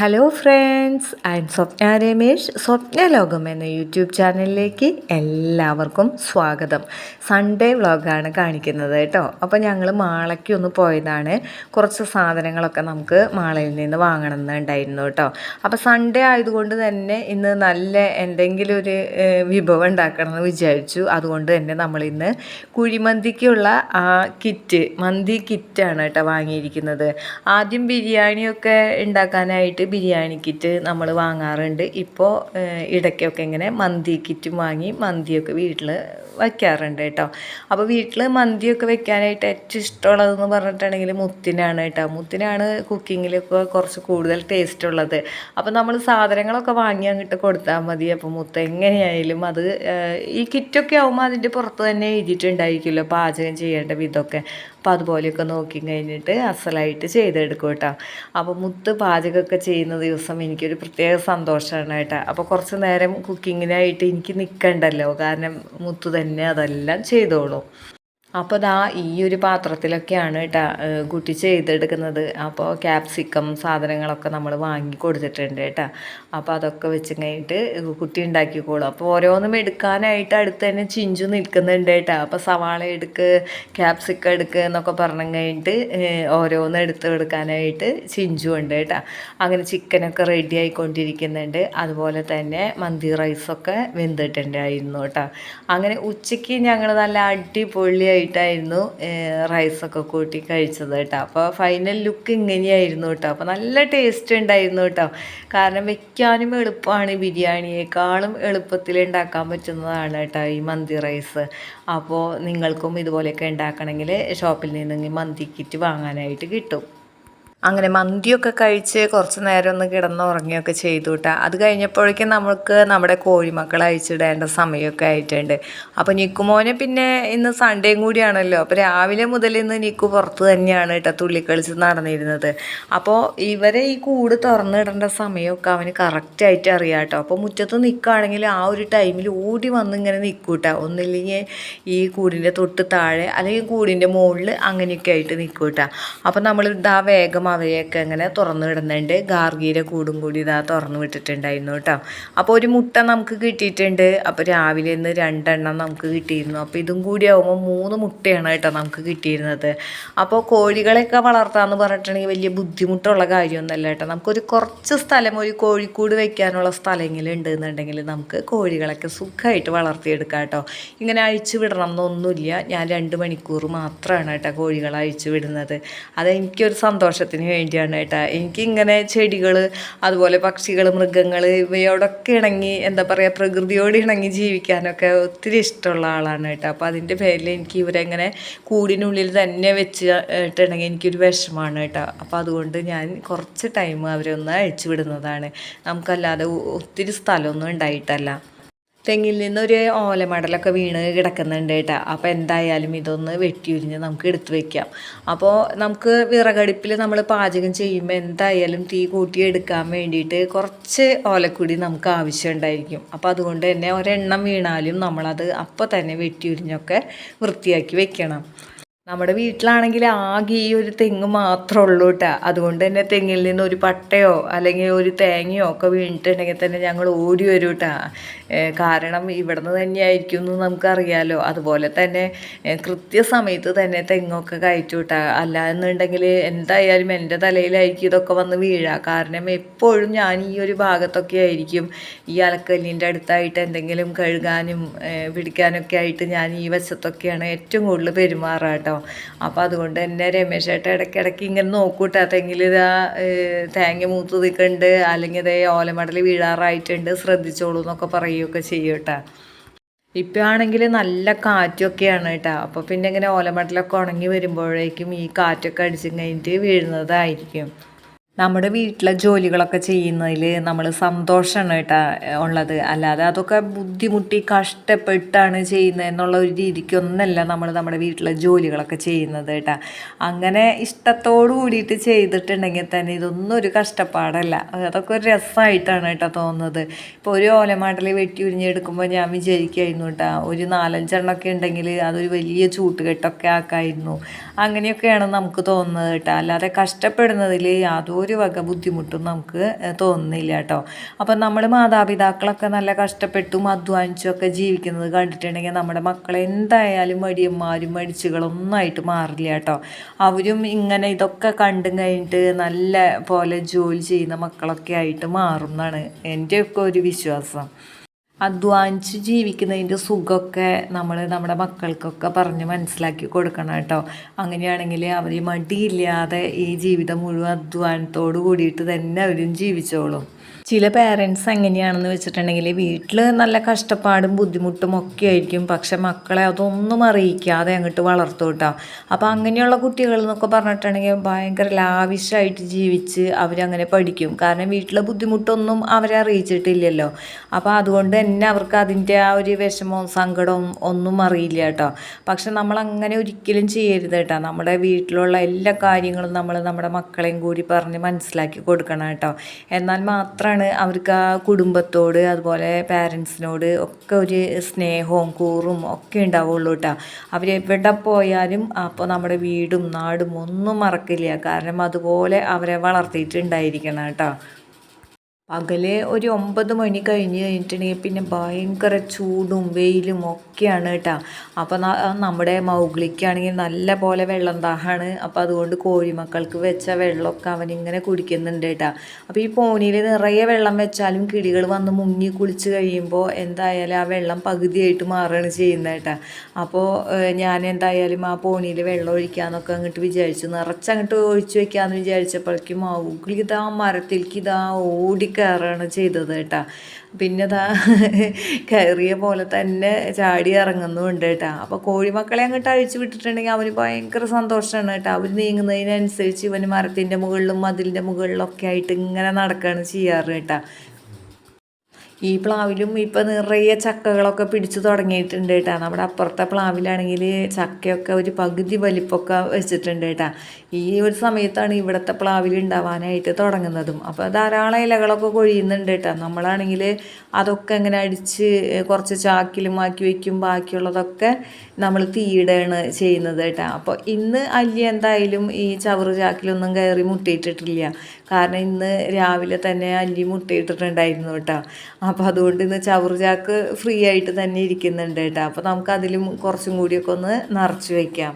Hello friends I am Swapna Ramesh Swapna ലോകം എന്ന YouTube ചാനലിലേക്ക് എല്ലാവർക്കും സ്വാഗതം. സൺഡേ വ്ളോഗാണ് കാണിക്കുന്നത് കേട്ടോ. അപ്പോൾ ഞങ്ങൾ മാളയ്ക്ക് ഒന്ന് പോയതാണ്. കുറച്ച് സാധനങ്ങളൊക്കെ നമുക്ക് മാളയിൽ നിന്ന് വാങ്ങണമെന്നുണ്ടായിരുന്നു കേട്ടോ. അപ്പോൾ സൺഡേ ആയതുകൊണ്ട് തന്നെ ഇന്ന് നല്ല എന്തെങ്കിലും ഒരു വിഭവം ഉണ്ടാക്കണം എന്ന് വിചാരിച്ചു. അതുകൊണ്ട് തന്നെ നമ്മൾ ഇന്ന് കുഴിമന്തിക്കുള്ള ആ കിറ്റ് മന്തി കിറ്റാണ് കേട്ടോ വാങ്ങിയിരിക്കുന്നത്. ആദ്യം ബിരിയാണിയൊക്കെ ഉണ്ടാക്കാനായിട്ട് ബിരിയാണി കിറ്റ് നമ്മൾ വാങ്ങാറുണ്ട്. ഇപ്പോൾ ഇടയ്ക്കൊക്കെ ഇങ്ങനെ മന്തി കിറ്റും വാങ്ങി മന്തിയൊക്കെ വീട്ടിൽ വയ്ക്കാറുണ്ട് കേട്ടോ. അപ്പോൾ വീട്ടിൽ മന്തിയൊക്കെ വെക്കാനായിട്ട് ഏറ്റവും ഇഷ്ടമുള്ളതെന്ന് പറഞ്ഞിട്ടുണ്ടെങ്കിൽ മുത്തിനാണ് കേട്ടോ. മുത്തിനാണ് കുക്കിങ്ങിലൊക്കെ കുറച്ച് കൂടുതൽ ടേസ്റ്റ് ഉള്ളത് അപ്പോൾ നമ്മൾ സാധനങ്ങളൊക്കെ വാങ്ങി അങ്ങോട്ട് കൊടുത്താൽ മതി. അപ്പോൾ മുത്ത് എങ്ങനെയായാലും അത് ഈ കിറ്റൊക്കെ ആകുമ്പോൾ അതിന്റെ പുറത്ത് തന്നെ എഴുതിയിട്ടുണ്ടായിരിക്കുമല്ലോ പാചകം ചെയ്യേണ്ട വിധമൊക്കെ. അപ്പോൾ അതുപോലെയൊക്കെ നോക്കി കഴിഞ്ഞിട്ട് അസലായിട്ട് ചെയ്തെടുക്കും കേട്ടോ. അപ്പോൾ മുത്ത് പാചകമൊക്കെ ചെയ്യുന്ന ദിവസം എനിക്കൊരു പ്രത്യേക സന്തോഷമാണ് കേട്ടോ. അപ്പോൾ കുറച്ച് നേരം കുക്കിങ്ങിനായിട്ട് എനിക്ക് നിൽക്കണ്ടല്ലോ. കാരണം മുത്ത് തന്നെ അതെല്ലാം ചെയ്തോളും. അപ്പോൾ ദാ ഈ ഒരു പാത്രത്തിലൊക്കെയാണ് കേട്ടോ കുട്ടി ചെയ്തെടുക്കുന്നത്. അപ്പോൾ ക്യാപ്സിക്കം സാധനങ്ങളൊക്കെ നമ്മൾ വാങ്ങി കൊടുത്തിട്ടുണ്ട് കേട്ടോ അപ്പോൾ അതൊക്കെ വെച്ച് കഴിഞ്ഞിട്ട് കുട്ടി ഉണ്ടാക്കിക്കോളും. അപ്പോൾ ഓരോന്നും എടുക്കാനായിട്ട് അടുത്ത് തന്നെ ചിഞ്ചു നിൽക്കുന്നുണ്ട് കേട്ടോ അപ്പോൾ സവാള എടുക്ക് ക്യാപ്സിക്കം എടുക്ക് എന്നൊക്കെ പറഞ്ഞു കഴിഞ്ഞിട്ട് ഓരോന്നും എടുത്ത് എടുക്കാനായിട്ട് ചിഞ്ചു ഉണ്ട് കേട്ടോ അങ്ങനെ ചിക്കനൊക്കെ റെഡി ആയിക്കൊണ്ടിരിക്കുന്നുണ്ട്. അതുപോലെ തന്നെ മന്തി റൈസൊക്കെ വെന്തിട്ടുണ്ടായിരുന്നു കേട്ടോ അങ്ങനെ ഉച്ചയ്ക്ക് ഞങ്ങൾ നല്ല അടിപൊളിയായിട്ടായിരുന്നു ഏഹ് റൈസൊക്കെ കൂട്ടി കഴിച്ചത് കേട്ടോ. അപ്പോൾ ഫൈനൽ ലുക്ക് ഇങ്ങനെയായിരുന്നു കേട്ടോ. അപ്പോൾ നല്ല ടേസ്റ്റ് ഉണ്ടായിരുന്നു കേട്ടോ. കാരണം വെക്കാനും എളുപ്പമാണ് ബിരിയാണിയേക്കാളും എളുപ്പത്തിൽ ഉണ്ടാക്കാൻ പറ്റുന്നതാണ് കേട്ടോ ഈ മന്തി റൈസ്. അപ്പോൾ നിങ്ങൾക്കും ഇതുപോലെയൊക്കെ ഉണ്ടാക്കണമെങ്കിൽ ഷോപ്പിൽ നിന്ന് മന്തി കിറ്റ് വാങ്ങാനായിട്ട് കിട്ടും. അങ്ങനെ മന്തിയൊക്കെ കഴിച്ച് കുറച്ച് നേരം ഒന്ന് കിടന്നുറങ്ങിയൊക്കെ ചെയ്തു കേട്ടോ അത് കഴിഞ്ഞപ്പോഴേക്കും നമുക്ക് നമ്മുടെ കോഴിമക്കളെ അയച്ചിടേണ്ട സമയമൊക്കെ ആയിട്ടുണ്ട്. അപ്പോൾ നിക്കുമോനെ പിന്നെ ഇന്ന് സൺഡേയും കൂടിയാണല്ലോ. അപ്പോൾ രാവിലെ മുതൽ ഇന്ന് നിക്കു പുറത്ത് തന്നെയാണ് കേട്ടോ തുള്ളിക്കളിച്ച് നടന്നിരുന്നത്. അപ്പോൾ ഇവരെ ഈ കൂട് തുറന്നിടേണ്ട സമയമൊക്കെ അവന് കറക്റ്റായിട്ട് അറിയാം കേട്ടോ അപ്പോൾ മുറ്റത്ത് നിൽക്കുകയാണെങ്കിൽ ആ ഒരു ടൈമിൽ ഓടി വന്ന് ഇങ്ങനെ നിൽക്കൂട്ടോ ഒന്നില്ലെങ്കിൽ ഈ കൂടിന്റെ തൊട്ട് താഴെ അല്ലെങ്കിൽ കൂടിന്റെ മുകളിൽ അങ്ങനെയൊക്കെ ആയിട്ട് നിൽക്കൂട്ടാ അപ്പോൾ നമ്മൾ ഇതാ വേഗം അവരെയൊക്കെ ഇങ്ങനെ തുറന്നു വിടുന്നുണ്ട്. ഗാർഗീര കൂടും കൂടി ഇതാ തുറന്നു വിട്ടിട്ടുണ്ടായിരുന്നു കേട്ടോ. അപ്പോൾ ഒരു മുട്ട നമുക്ക് കിട്ടിയിട്ടുണ്ട്. അപ്പോൾ രാവിലെ ഇന്ന് രണ്ടെണ്ണം നമുക്ക് കിട്ടിയിരുന്നു. അപ്പോൾ ഇതും കൂടി ആകുമ്പോൾ മൂന്ന് മുട്ടയാണ് കേട്ടോ നമുക്ക് കിട്ടിയിരുന്നത്. അപ്പോൾ കോഴികളെയൊക്കെ വളർത്താമെന്ന് പറഞ്ഞിട്ടുണ്ടെങ്കിൽ വലിയ ബുദ്ധിമുട്ടുള്ള കാര്യമൊന്നുമല്ല കേട്ടോ. നമുക്കൊരു കുറച്ച് സ്ഥലം ഒരു കോഴിക്കൂട് വയ്ക്കാനുള്ള സ്ഥലമെങ്കിലും ഉണ്ടെന്നുണ്ടെങ്കിൽ നമുക്ക് കോഴികളൊക്കെ സുഖമായിട്ട് വളർത്തിയെടുക്കാം കേട്ടോ. ഇങ്ങനെ അഴിച്ചു വിടണം എന്നൊന്നുമില്ല. ഞാൻ രണ്ട് മണിക്കൂർ മാത്രമാണ് കേട്ടോ കോഴികളെ അഴിച്ചു വിടുന്നത്. അതെനിക്കൊരു സന്തോഷത്തിന് വേണ്ടിയാണ് കേട്ടോ എനിക്കിങ്ങനെ ചെടികൾ അതുപോലെ പക്ഷികൾ മൃഗങ്ങൾ ഇവയോടൊക്കെ ഇണങ്ങി എന്താ പറയുക പ്രകൃതിയോട് ഇണങ്ങി ജീവിക്കാനൊക്കെ ഒത്തിരി ഇഷ്ടമുള്ള ആളാണ് കേട്ടോ അപ്പോൾ അതിന്റെ പേരിൽ എനിക്ക് ഇവരെങ്ങനെ കൂടിനുള്ളിൽ തന്നെ വെച്ച് ഇട്ടുണ്ടെങ്കിൽ എനിക്കൊരു വിഷമമാണ് കേട്ടോ അപ്പോൾ അതുകൊണ്ട് ഞാൻ കുറച്ച് ടൈം അവരെ ഒന്ന് അഴിച്ചു വിടുന്നതാണ്. നമുക്കല്ലാതെ ഒത്തിരി സ്ഥലമൊന്നും ഉണ്ടായിട്ടല്ല. തെങ്ങിൽ നിന്നൊരു ഓലമടലൊക്കെ വീണ് കിടക്കുന്നുണ്ട് കേട്ടോ. അപ്പോൾ എന്തായാലും ഇതൊന്ന് വെട്ടിയുരിഞ്ഞ് നമുക്ക് എടുത്തു വെക്കാം. അപ്പോൾ നമുക്ക് വിറകടുപ്പിൽ നമ്മൾ പാചകം ചെയ്യുമ്പോൾ എന്തായാലും തീ കൂട്ടി എടുക്കാൻ വേണ്ടിയിട്ട് കുറച്ച് ഓലക്കുടി നമുക്ക് ആവശ്യമുണ്ടായിരിക്കും അപ്പോൾ അതുകൊണ്ട് തന്നെ ഒരെണ്ണം വീണാലും നമ്മളത് അപ്പോൾ തന്നെ വെട്ടിയുരിഞ്ഞൊക്കെ വൃത്തിയാക്കി വെക്കണം. നമ്മുടെ വീട്ടിലാണെങ്കിൽ ആകെ ഈ ഒരു തെങ്ങ് മാത്രമേ ഉള്ളൂ കേട്ടോ അതുകൊണ്ട് തന്നെ തെങ്ങിൽ നിന്ന് ഒരു പട്ടയോ അല്ലെങ്കിൽ ഒരു തേങ്ങയോ ഒക്കെ വീണിട്ടുണ്ടെങ്കിൽ തന്നെ ഞങ്ങൾ ഓടി വരും കേട്ടോ കാരണം ഇവിടെ നിന്ന് തന്നെയായിരിക്കും എന്ന് നമുക്കറിയാലോ. അതുപോലെ തന്നെ കൃത്യസമയത്ത് തന്നെ തെങ്ങൊക്കെ കയറ്റു കേട്ടോ അല്ല എന്നുണ്ടെങ്കിൽ എന്തായാലും എന്റെ തലയിലായിരിക്കും ഇതൊക്കെ വന്ന് വീഴുക കാരണം എപ്പോഴും ഞാൻ ഈ ഒരു ഭാഗത്തൊക്കെ ആയിരിക്കും ഈ അലക്കല്ലിന്റെ അടുത്തായിട്ട് എന്തെങ്കിലും കഴുകാനും പിടിക്കാനൊക്കെ ആയിട്ട് ഞാൻ ഈ വശത്തൊക്കെയാണ് ഏറ്റവും കൂടുതൽ പെരുമാറുക അപ്പോൾ അതുകൊണ്ട് തന്നെ രമേശ് ഏട്ടൻ ഇടയ്ക്കിടയ്ക്ക് ഇങ്ങനെ നോക്കൂട്ടാ. തെങ്ങിൽ ഇതാ തേങ്ങ മൂത്ത് നിൽക്കുന്നുണ്ട് അല്ലെങ്കിൽ ഇതേ ഓലമടൽ വീഴാറായിട്ടുണ്ട് ശ്രദ്ധിച്ചോളൂ എന്നൊക്കെ പറയുകയൊക്കെ ചെയ്യും കേട്ടോ ഇപ്പം ആണെങ്കിൽ നല്ല കാറ്റൊക്കെയാണ് കേട്ടോ. അപ്പോൾ പിന്നെ ഇങ്ങനെ ഓലമടലൊക്കെ ഉണങ്ങി വരുമ്പോഴേക്കും ഈ കാറ്റൊക്കെ അടിച്ചും കഴിഞ്ഞിട്ട് വീഴുന്നതായിരിക്കും. നമ്മുടെ വീട്ടിലെ ജോലികളൊക്കെ ചെയ്യുന്നതിൽ നമ്മൾ സന്തോഷമാണ് കേട്ടോ ഉള്ളത്. അല്ലാതെ അതൊക്കെ ബുദ്ധിമുട്ടി കഷ്ടപ്പെട്ടാണ് ചെയ്യുന്നത് എന്നുള്ള ഒരു രീതിക്കൊന്നല്ല നമ്മൾ നമ്മുടെ വീട്ടിലെ ജോലികളൊക്കെ ചെയ്യുന്നത് കേട്ടോ. അങ്ങനെ ഇഷ്ടത്തോടു കൂടിയിട്ട് ചെയ്തിട്ടുണ്ടെങ്കിൽ തന്നെ ഇതൊന്നും ഒരു കഷ്ടപ്പാടല്ല. അതൊക്കെ ഒരു രസമായിട്ടാണ് കേട്ടോ തോന്നുന്നത്. ഇപ്പോൾ ഒരു ഓലമാടൽ വെട്ടി ഉരിഞ്ഞെടുക്കുമ്പോൾ ഞാൻ വിചാരിക്കുമായിരുന്നു കേട്ടോ ഒരു നാലഞ്ചെണ്ണമൊക്കെ ഉണ്ടെങ്കിൽ അതൊരു വലിയ ചൂട്ടുകെട്ടൊക്കെ ആക്കായിരുന്നു. അങ്ങനെയൊക്കെയാണ് നമുക്ക് തോന്നുന്നത് കേട്ടോ. അല്ലാതെ കഷ്ടപ്പെടുന്നതിൽ യാതൊരു ഒരു വക ബുദ്ധിമുട്ടും നമുക്ക് തോന്നുന്നില്ല കേട്ടോ. അപ്പം നമ്മൾ മാതാപിതാക്കളൊക്കെ നല്ല കഷ്ടപ്പെട്ടും അധ്വാനിച്ചും ഒക്കെ ജീവിക്കുന്നത് കണ്ടിട്ടുണ്ടെങ്കിൽ നമ്മുടെ മക്കളെ എന്തായാലും മടിയന്മാരും മടിച്ചുകളൊന്നും ആയിട്ട് മാറില്ല കേട്ടോ. അവരും ഇങ്ങനെ ഇതൊക്കെ കണ്ടും കഴിഞ്ഞിട്ട് നല്ല പോലെ ജോലി ചെയ്യുന്ന മക്കളൊക്കെ ആയിട്ട് മാറും എന്നാണ് എന്റെയൊക്കെ ഒരു വിശ്വാസം. അധ്വാനിച്ച് ജീവിക്കുന്നതിന്റെ സുഖമൊക്കെ നമ്മൾ നമ്മുടെ മക്കൾക്കൊക്കെ പറഞ്ഞ് മനസ്സിലാക്കി കൊടുക്കണം കേട്ടോ. അങ്ങനെയാണെങ്കിൽ അവർ മടിയില്ലാതെ ഈ ജീവിതം മുഴുവൻ അധ്വാനത്തോട് കൂടിയിട്ട് തന്നെ അവരും ജീവിച്ചോളും. ചില പേരൻസ് എങ്ങനെയാണെന്ന് വെച്ചിട്ടുണ്ടെങ്കിൽ വീട്ടിൽ നല്ല കഷ്ടപ്പാടും ബുദ്ധിമുട്ടും ഒക്കെ ആയിരിക്കും. പക്ഷെ മക്കളെ അതൊന്നും അറിയിക്കാതെ അങ്ങോട്ട് വളർത്തു കേട്ടോ അപ്പോൾ അങ്ങനെയുള്ള കുട്ടികൾ എന്നൊക്കെ പറഞ്ഞിട്ടുണ്ടെങ്കിൽ ഭയങ്കര ലാവിഷായിട്ട് ജീവിച്ച് അവരങ്ങനെ പഠിക്കും. കാരണം വീട്ടിലെ ബുദ്ധിമുട്ടൊന്നും അവരെ അറിയിച്ചിട്ടില്ലല്ലോ. അപ്പോൾ അതുകൊണ്ട് തന്നെ അവർക്ക് അതിന്റെ ആ ഒരു വിഷമവും സങ്കടവും ഒന്നും അറിയില്ല കേട്ടോ. പക്ഷെ നമ്മൾ അങ്ങനെ ഒരിക്കലും ചെയ്യരുത് കേട്ടോ. നമ്മുടെ വീട്ടിലുള്ള എല്ലാ കാര്യങ്ങളും നമ്മൾ നമ്മുടെ മക്കളെയും കൂടി പറഞ്ഞ് മനസ്സിലാക്കി കൊടുക്കണം കേട്ടോ. എന്നാൽ മാത്രമാണ് അവർക്ക് ആ കുടുംബത്തോട് അതുപോലെ പാരൻസിനോട് ഒക്കെ ഒരു സ്നേഹവും കൂറും ഒക്കെ ഉണ്ടാവുള്ളൂ കേട്ടോ അവരെവിടെ പോയാലും അപ്പോൾ നമ്മുടെ വീടും നാടും ഒന്നും മറക്കില്ല. കാരണം അതുപോലെ അവരെ വളർത്തിയിട്ടുണ്ടായിരിക്കണം കേട്ടോ പകൽ ഒരു ഒമ്പത് മണി കഴിഞ്ഞ് കഴിഞ്ഞിട്ടുണ്ടെങ്കിൽ പിന്നെ ഭയങ്കര ചൂടും വെയിലും ഒക്കെയാണ് കേട്ടോ അപ്പോൾ നമ്മുടെ മൗഗ്ലിക്കാണെങ്കിൽ നല്ല പോലെ വെള്ളം ദാഹമാണ്. അപ്പോൾ അതുകൊണ്ട് കോഴിമക്കൾക്ക് വെച്ച വെള്ളമൊക്കെ അവനിങ്ങനെ കുടിക്കുന്നുണ്ട് കേട്ടോ അപ്പോൾ ഈ പോണിയിൽ നിറയെ വെള്ളം വെച്ചാലും കിളികൾ വന്ന് മുങ്ങി കുളിച്ച് കഴിയുമ്പോൾ എന്തായാലും ആ വെള്ളം പകുതിയായിട്ട് മാറുകയാണ് ചെയ്യുന്നത് കേട്ടോ അപ്പോൾ ഞാൻ എന്തായാലും ആ പോണിയിൽ വെള്ളം ഒഴിക്കാമെന്നൊക്കെ അങ്ങോട്ട് വിചാരിച്ചു. നിറച്ചങ്ങോട്ട് ഒഴിച്ചു വെക്കാമെന്ന് വിചാരിച്ചപ്പോഴേക്കും മൗഗ്ലി ഇതാ മരത്തിലേക്ക് ഇതാ ഓടി കയറുകയാണ് ചെയ്തത് കേട്ടാ. പിന്നെ കയറിയ പോലെ തന്നെ ചാടി ഇറങ്ങുന്നുമുണ്ട് കേട്ടാ. അപ്പോൾ കോഴിമക്കളെ അങ്ങോട്ട് അഴിച്ചു വിട്ടിട്ടുണ്ടെങ്കിൽ അവന് ഭയങ്കര സന്തോഷമാണ് കേട്ടോ. അവർ നീങ്ങുന്നതിനനുസരിച്ച് ഇവന് മരത്തിന്റെ മുകളിലും മതിലിന്റെ മുകളിലൊക്കെ ആയിട്ട് ഇങ്ങനെ നടക്കുകയാണ് ചെയ്യാറ് കേട്ടാ. ഈ പ്ലാവിലും ഇപ്പം നിറയെ ചക്കകളൊക്കെ പിടിച്ചു തുടങ്ങിയിട്ടുണ്ട് കേട്ടോ. നമ്മുടെ അപ്പുറത്തെ പ്ലാവിലാണെങ്കിൽ ചക്കയൊക്കെ ഒരു പകുതി വലിപ്പമൊക്കെ വെച്ചിട്ടുണ്ട് കേട്ടോ. ഈ ഒരു സമയത്താണ് ഇവിടുത്തെ പ്ലാവിൽ ഉണ്ടാവാനായിട്ട് തുടങ്ങുന്നതും. അപ്പോൾ ധാരാളം ഇലകളൊക്കെ കൊഴിയുന്നുണ്ട് കേട്ടോ. നമ്മളാണെങ്കിൽ അതൊക്കെ ഇങ്ങനെ അടിച്ച് കുറച്ച് ചാക്കിലും ആക്കി വയ്ക്കും ബാക്കിയുള്ളതൊക്കെ നമ്മൾ തീയിടാണ് ചെയ്യുന്നത് കേട്ടോ. അപ്പോൾ ഇന്ന് അല്ലി എന്തായാലും ഈ ചവറ് ചാക്കിലൊന്നും കയറി മുട്ടയിട്ടിട്ടില്ല. കാരണം ഇന്ന് രാവിലെ തന്നെ അല്ലി മുട്ടയിട്ടിട്ടുണ്ടായിരുന്നു കേട്ടോ. അപ്പോൾ അതുകൊണ്ട് ഇന്ന് ചവറുചാക്ക് ഫ്രീ ആയിട്ട് തന്നെ ഇരിക്കുന്നുണ്ട് കേട്ടോ. അപ്പോൾ നമുക്ക് അതിലും കുറച്ചും കൂടിയൊക്കെ ഒന്ന് നിറച്ച് വയ്ക്കാം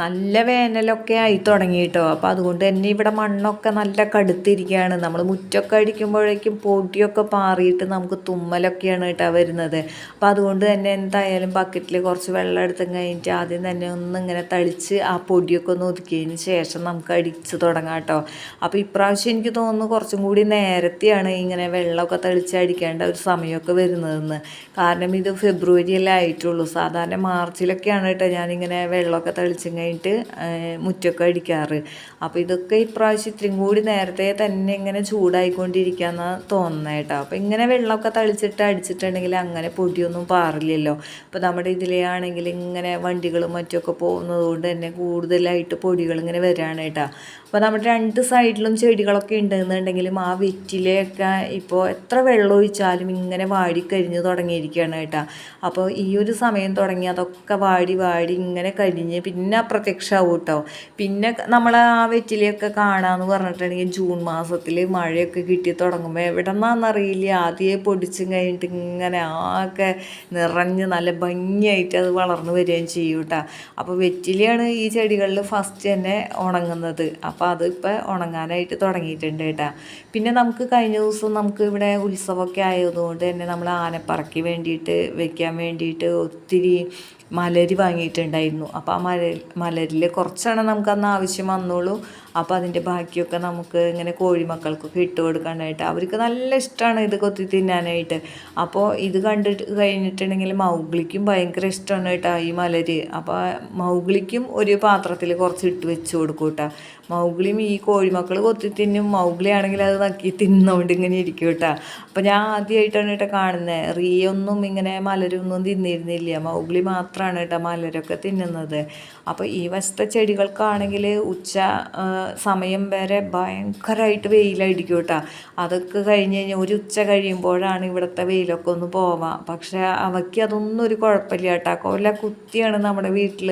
നല്ല വേനലൊക്കെ ആയി തുടങ്ങി കേട്ടോ അപ്പോൾ അതുകൊണ്ട് തന്നെ ഇവിടെ മണ്ണൊക്കെ നല്ല കടുത്തിരിക്കുകയാണ്. നമ്മൾ മുറ്റൊക്കെ അടിക്കുമ്പോഴേക്കും പൊടിയൊക്കെ പാറിയിട്ട് നമുക്ക് തുമ്മലൊക്കെയാണ് കേട്ടോ വരുന്നത്. അപ്പോൾ അതുകൊണ്ട് തന്നെ എന്തായാലും ബക്കറ്റിൽ കുറച്ച് വെള്ളം എടുത്തും കഴിഞ്ഞിട്ട് ആദ്യം തന്നെ ഒന്ന് ഇങ്ങനെ തളിച്ച് ആ പൊടിയൊക്കെ ഒന്ന് ഒതുക്കിയതിന് ശേഷം നമുക്ക് അടിച്ച് തുടങ്ങാം കേട്ടോ. അപ്പോൾ ഇപ്രാവശ്യം എനിക്ക് തോന്നുന്നു കുറച്ചും കൂടി നേരത്തെയാണ് ഇങ്ങനെ വെള്ളമൊക്കെ തളിച്ച് അടിക്കേണ്ട ഒരു സമയമൊക്കെ വരുന്നതെന്ന്. കാരണം ഇത് ഫെബ്രുവരിയിലായിട്ടുള്ളൂ സാധാരണ മാർച്ചിലൊക്കെയാണ് കേട്ടോ ഞാനിങ്ങനെ വെള്ളമൊക്കെ തളിച്ചും കഴിഞ്ഞിട്ട് മുറ്റൊക്കെ അടിക്കാറ്. അപ്പോൾ ഇതൊക്കെ ഇപ്രാവശ്യം ഇത്രയും കൂടി നേരത്തെ തന്നെ ഇങ്ങനെ ചൂടായിക്കൊണ്ടിരിക്കുകയെന്ന് തോന്നുന്നത് കേട്ടോ. അപ്പോൾ ഇങ്ങനെ വെള്ളമൊക്കെ തളിച്ചിട്ട് അടിച്ചിട്ടുണ്ടെങ്കിൽ അങ്ങനെ പൊടിയൊന്നും പാറില്ലല്ലോ. അപ്പോൾ നമ്മുടെ ഇതിലെയാണെങ്കിൽ ഇങ്ങനെ വണ്ടികളും മറ്റുമൊക്കെ പോകുന്നത് കൊണ്ട് തന്നെ കൂടുതലായിട്ട് പൊടികൾ ഇങ്ങനെ വരികയാണ് കേട്ടോ. അപ്പോൾ നമ്മുടെ രണ്ട് സൈഡിലും ചെടികളൊക്കെ ഉണ്ടെന്നുണ്ടെങ്കിലും ആ വെറ്റിലയൊക്കെ ഇപ്പോൾ എത്ര വെള്ളം ഒഴിച്ചാലും ഇങ്ങനെ വാടിക്കരിഞ്ഞ് തുടങ്ങിയിരിക്കുകയാണ് കേട്ടോ. അപ്പോൾ ഈ ഒരു സമയം തുടങ്ങി അതൊക്കെ വാടി വാടി ഇങ്ങനെ കരിഞ്ഞ് പിന്നെ അപ്രത്യക്ഷമാവും കേട്ടോ പിന്നെ നമ്മൾ ആ വെറ്റിലയൊക്കെ കാണാമെന്ന് പറഞ്ഞിട്ടുണ്ടെങ്കിൽ ജൂൺ മാസത്തിൽ മഴയൊക്കെ കിട്ടി തുടങ്ങുമ്പോൾ എവിടെ നിന്നാണെന്നറിയില്ല ആദ്യമേ പൊടിച്ചും കഴിഞ്ഞിട്ട് ഇങ്ങനെ ആകെ നിറഞ്ഞ് നല്ല ഭംഗിയായിട്ട് അത് വളർന്നു വരികയും ചെയ്യും കേട്ടോ അപ്പോൾ വെറ്റിലയാണ് ഈ ചെടികളിൽ ഫസ്റ്റ് തന്നെ ഉണങ്ങുന്നത്. അപ്പോൾ അതിപ്പോൾ ഉണങ്ങാനായിട്ട് തുടങ്ങിയിട്ടുണ്ട് കേട്ടോ പിന്നെ നമുക്ക് കഴിഞ്ഞ ദിവസം നമുക്ക് ഇവിടെ ഉത്സവമൊക്കെ ആയതുകൊണ്ട് തന്നെ നമ്മൾ ആനപ്പറക്കി വേണ്ടിയിട്ട് വെക്കാൻ വേണ്ടിയിട്ട് ഒത്തിരി മലരി വാങ്ങിയിട്ടുണ്ടായിരുന്നു. അപ്പോൾ ആ മല മലരിൽ കുറച്ചാണ് നമുക്കന്ന് ആവശ്യം വന്നുള്ളൂ അപ്പോൾ അതിന്റെ ബാക്കിയൊക്കെ നമുക്ക് ഇങ്ങനെ കോഴിമക്കൾക്കൊക്കെ ഇട്ട് കൊടുക്കാനായിട്ട് അവർക്ക് നല്ല ഇഷ്ടമാണ് ഇത് കൊത്തി തിന്നാനായിട്ട്. അപ്പോൾ ഇത് കണ്ടിട്ട് കഴിഞ്ഞിട്ടുണ്ടെങ്കിൽ മൗഗ്ലിക്കും ഭയങ്കര ഇഷ്ടമാണ് കേട്ടോ ഈ മലര്. അപ്പോൾ മൗഗ്ലിക്കും ഒരു പാത്രത്തിൽ കുറച്ച് ഇട്ട് വെച്ച് കൊടുക്കും കേട്ടോ മൗഗ്ലിയും ഈ കോഴിമക്കൾ കൊത്തി തിന്നും മൗഗ്ലി ആണെങ്കിൽ അത് നക്കി തിന്നുകൊണ്ട് ഇങ്ങനെ ഇരിക്കും കേട്ടോ അപ്പോൾ ഞാൻ ആദ്യമായിട്ടാണ് കേട്ടോ കാണുന്നത് റീയൊന്നും ഇങ്ങനെ മലരൊന്നും തിന്നിരുന്നില്ല. മൗഗ്ലി മാത്രമാണ് കേട്ടോ മലരൊക്കെ തിന്നുന്നത്. അപ്പോൾ ഈ വശത്തെ ചെടികൾക്കാണെങ്കിൽ ഉച്ച സമയം വരെ ഭയങ്കരമായിട്ട് വെയിലായിരിക്കും കേട്ടോ. അതൊക്കെ കഴിഞ്ഞ് കഴിഞ്ഞാൽ ഒരു ഉച്ച കഴിയുമ്പോഴാണ് ഇവിടുത്തെ വെയിലൊക്കെ ഒന്ന് പോവാം. പക്ഷേ അവയ്ക്ക് അതൊന്നും ഒരു കുഴപ്പമില്ല കേട്ടോ. കൊല കുത്തിയാണ് നമ്മുടെ വീട്ടിൽ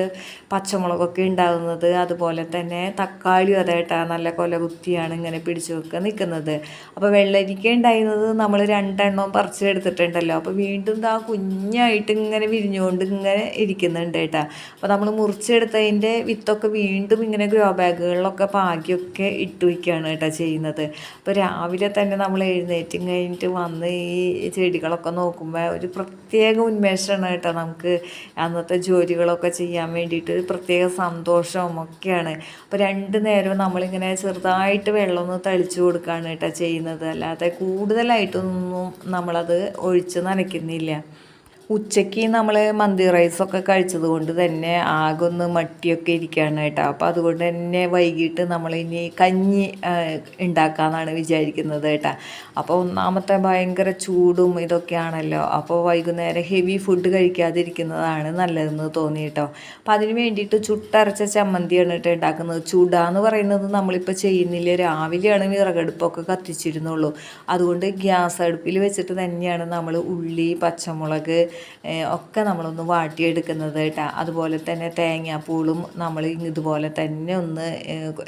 പച്ചമുളകൊക്കെ ഉണ്ടാകുന്നത്. അതുപോലെ തന്നെ തക്കാളിയും അതെ കേട്ടോ നല്ല കൊല കുത്തിയാണ് ഇങ്ങനെ പിടിച്ചു വെക്കുക നിൽക്കുന്നത്. അപ്പോൾ വെള്ളരിക്ക ഉണ്ടായിരുന്നത് നമ്മൾ രണ്ടെണ്ണം പറിച്ചെടുത്തിട്ടുണ്ടല്ലോ. അപ്പോൾ വീണ്ടും ആ കുഞ്ഞായിട്ട് ഇങ്ങനെ വിരിഞ്ഞുകൊണ്ട് ഇങ്ങനെ ഇരിക്കുന്നുണ്ട് കേട്ടോ. അപ്പോൾ നമ്മൾ മുറിച്ചെടുത്തതിന്റെ വിത്തൊക്കെ വീണ്ടും ഇങ്ങനെ ഗ്രോ ബാഗുകളിലൊക്കെ പാകിയൊക്കെ ഇട്ട് വയ്ക്കുകയാണ് കേട്ടോ ചെയ്യുന്നത്. അപ്പോൾ രാവിലെ തന്നെ നമ്മൾ എഴുന്നേറ്റും കഴിഞ്ഞിട്ട് വന്ന് ഈ ചെടികളൊക്കെ നോക്കുമ്പോൾ ഒരു പ്രത്യേക ഉന്മേഷമാണ് കേട്ടോ നമുക്ക് അന്നത്തെ ജോലികളൊക്കെ ചെയ്യാൻ വേണ്ടിയിട്ട്. ഒരു പ്രത്യേക സന്തോഷവും ഒക്കെയാണ്. അപ്പോൾ രണ്ട് നേരവും നമ്മളിങ്ങനെ ചെറുതായിട്ട് വെള്ളം ഒന്ന് തളിച്ചു കൊടുക്കുകയാണ് കേട്ടോ ചെയ്യുന്നത്. അല്ലാതെ കൂടുതലായിട്ടൊന്നും നമ്മളത് ഒഴിച്ച് നനയ്ക്കുന്നില്ല. ഉച്ചയ്ക്ക് നമ്മൾ മന്തി റൈസൊക്കെ കഴിച്ചത് കൊണ്ട് തന്നെ ആകെ ഒന്ന് മട്ടിയൊക്കെ ഇരിക്കുകയാണ് കേട്ടോ അപ്പോൾ അതുകൊണ്ട് തന്നെ വൈകിട്ട് നമ്മൾ ഇനി കഞ്ഞി ഉണ്ടാക്കാമെന്നാണ് വിചാരിക്കുന്നത് കേട്ടോ. അപ്പോൾ ഒന്നാമത്തെ ഭയങ്കര ചൂടും ഇതൊക്കെയാണല്ലോ. അപ്പോൾ വൈകുന്നേരം ഹെവി ഫുഡ് കഴിക്കാതിരിക്കുന്നതാണ് നല്ലതെന്ന് തോന്നി കേട്ടോ. അപ്പോൾ അതിന് വേണ്ടിയിട്ട് ചുട്ടരച്ച ചമ്മന്തിയാണ് കേട്ടോ ഉണ്ടാക്കുന്നത് ചുട എന്ന് പറയുന്നത് നമ്മളിപ്പോൾ ചെയ്യുന്നില്ല. രാവിലെയാണ് വിറകടുപ്പൊക്കെ കത്തിച്ചിരുന്നുള്ളൂ. അതുകൊണ്ട് ഗ്യാസ് അടുപ്പിൽ വെച്ചിട്ട് തന്നെയാണ് നമ്മൾ ഉള്ളി പച്ചമുളക് ഒക്കെ നമ്മളൊന്ന് വാട്ടിയെടുക്കുന്നത് കേട്ടോ. അതുപോലെ തന്നെ തേങ്ങാപ്പൂളും നമ്മൾ ഇതുപോലെ തന്നെ ഒന്ന്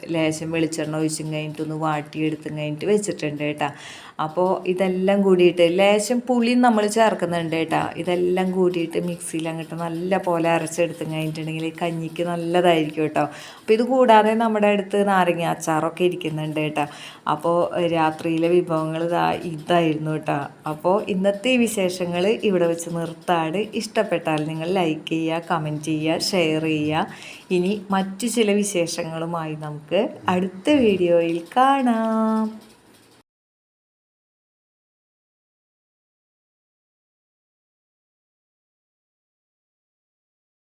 ലേശം വെളിച്ചെണ്ണ ഒഴിച്ചും കഴിഞ്ഞിട്ടൊന്ന് വാട്ടിയെടുത്തും കഴിഞ്ഞിട്ട് വെച്ചിട്ടുണ്ട് കേട്ടോ. അപ്പോൾ ഇതെല്ലാം കൂടിയിട്ട് ലേശം പുളിയും നമ്മൾ ചേർക്കുന്നുണ്ട് കേട്ടോ. ഇതെല്ലാം കൂടിയിട്ട് മിക്സിയിൽ അങ്ങോട്ട് നല്ല പോലെ അരച്ചെടുത്ത് കഴിഞ്ഞിട്ടുണ്ടെങ്കിൽ കഞ്ഞിക്ക് നല്ലതായിരിക്കും കേട്ടോ. അപ്പോൾ ഇത് കൂടാതെ നമ്മുടെ അടുത്ത് നാരങ്ങ അച്ചാറൊക്കെ ഇരിക്കുന്നുണ്ട് കേട്ടോ. അപ്പോൾ രാത്രിയിലെ വിഭവങ്ങൾ ഇതാ ഇതായിരുന്നു കേട്ടോ. അപ്പോൾ ഇന്നത്തെ വിശേഷങ്ങൾ ഇവിടെ വെച്ച് നിർത്താണ് ഇഷ്ടപ്പെട്ടാൽ നിങ്ങൾ ലൈക്ക് ചെയ്യുക കമന്റ് ചെയ്യുക ഷെയർ ചെയ്യുക. ഇനി മറ്റു ചില വിശേഷങ്ങളുമായി നമുക്ക് അടുത്ത വീഡിയോയിൽ കാണാം.